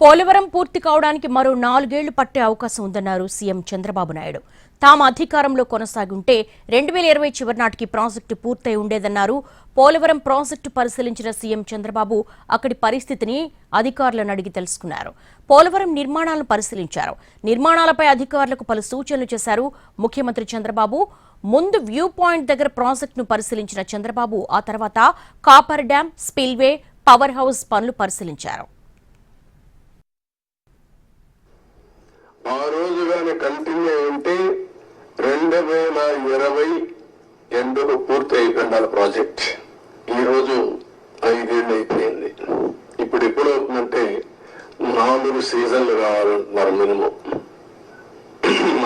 పోలవరం పూర్తి కావడానికి మరో నాలుగేళ్ళు పట్టే అవకాశం ఉందన్నారు సీఎం చంద్రబాబు నాయుడు. తాము అధికారంలో కొనసాగుంటే రెండు వేల ఇరవై చివరి నాటికి ప్రాజెక్టు పూర్తయి ఉండేదన్నారు. పోలవరం ప్రాజెక్టు పరిశీలించిన సీఎం చంద్రబాబు అక్కడి పరిస్థితిని అధికారులను అడిగి తెలుసుకున్నారు. పోలవరం నిర్మాణాలను పరిశీలించారు. నిర్మాణాలపై అధికారులకు పలు సూచనలు చేశారు ముఖ్యమంత్రి చంద్రబాబు. ముందు వ్యూ పాయింట్ దగ్గర ప్రాజెక్టును పరిశీలించిన చంద్రబాబు ఆ తర్వాత coffer dam spillway power house పనులు పరిశీలించారు ఆ రోజు కంటిన్యూ అంటే రెండు వేల ఇరవై ఎండుకు పూర్తి అయిపోయిండాల ప్రాజెక్ట్. ఈరోజు ఐదేళ్ళు అయిపోయింది ఇప్పుడు ఎప్పుడు అవుతుందంటే నాలుగు సీజన్లు కావాలంటున్నారు మినిమం.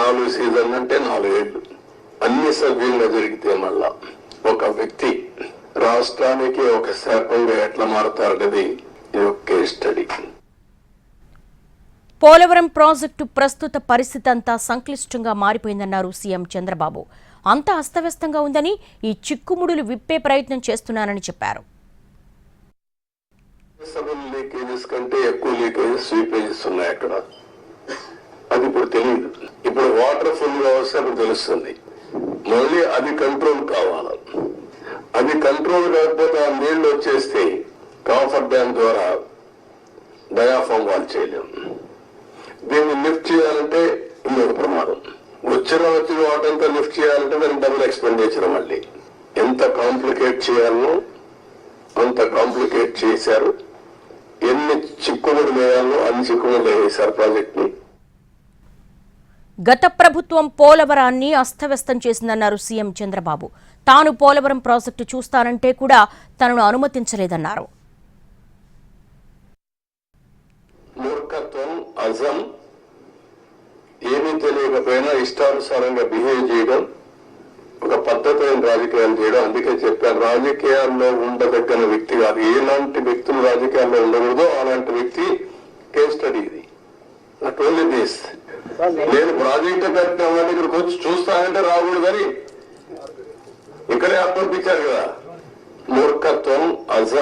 నాలుగు సీజన్లు అంటే నాలుగేళ్ళు అన్ని సవ్యంగా జరిగితే మళ్ళా ఒక వ్యక్తి రాష్ట్రానికి ఒక శాపంగా ఎట్లా మారుతారు అనేది ఇది ఒక స్టడీ. పోలవరం ప్రాజెక్టు ప్రస్తుత పరిస్థితి అంతా సంక్లిష్టంగా మారిపోయిందన్నారు సీఎం చంద్రబాబు. అంతా అస్తవ్యస్తంగా ఉందని ఈ చిక్కుముడులు విప్పే ప్రయత్నం చేస్తున్నానని చెప్పారు. లీకేజెస్ కంటే ఎక్కువ లీకేజెస్ స్వీపేజెస్ ఉన్నాయి అక్కడ. అది ఇప్పుడు తెలియదు ఇప్పుడు వాటర్ ఫుల్గా వస్తే అప్పుడు తెలుస్తుంది. మళ్ళీ అది కంట్రోల్ కావాలి. అది కంట్రోల్ కాకపోతే ఆ నీళ్ళు వచ్చేస్తే కాఫర్ డ్యామ్ ద్వారా డయాఫామ్ వాళ్ళు చేయలేం. దీన్ని లిఫ్ట్ చేయాలంటే ఇంకొక ప్రమాదం. వచ్చిన వచ్చిన వాటంతా లిఫ్ట్ చేయాలంటే దానికి డబుల్ ఎక్స్పెండిచర్ మళ్ళీ. ఎంత కాంప్లికేట్ చేయాలనో అంత కాంప్లికేట్ చేశారు. ఎన్ని చిక్కుముడు వేయాలో అన్ని చిక్కుముడు వేసారు ప్రాజెక్ట్ని గత ప్రభుత్వం పోలవరాన్ని అస్తవ్యస్తం చేసిందన్నారు సీఎం చంద్రబాబు. తాను పోలవరం ప్రాజెక్టు చూస్తానంటే కూడా తనను అనుమతించలేదన్నారు. మూర్ఖత్వం అజం ఏమీ తెలియకపోయినా ఇష్టానుసారంగా బిహేవ్ చేయడం ఒక పద్ధతైన రాజకీయాలు చేయడం. అందుకే చెప్పాను రాజకీయాల్లో ఉండదగ్గన వ్యక్తి కాదు. ఎలాంటి వ్యక్తులు రాజకీయాల్లో ఉండకూడదో అలాంటి వ్యక్తి కేస్ స్టడీ ఇది. నాట్ ఓన్లీ దిస్ నేను ప్రాజెక్ట్ పెట్టిన వాళ్ళ దగ్గరకు వచ్చి చూస్తానంటే రాకూడదని ఇక్కడే అప్పర్పించారు కదా. మూర్ఖత్వం అజం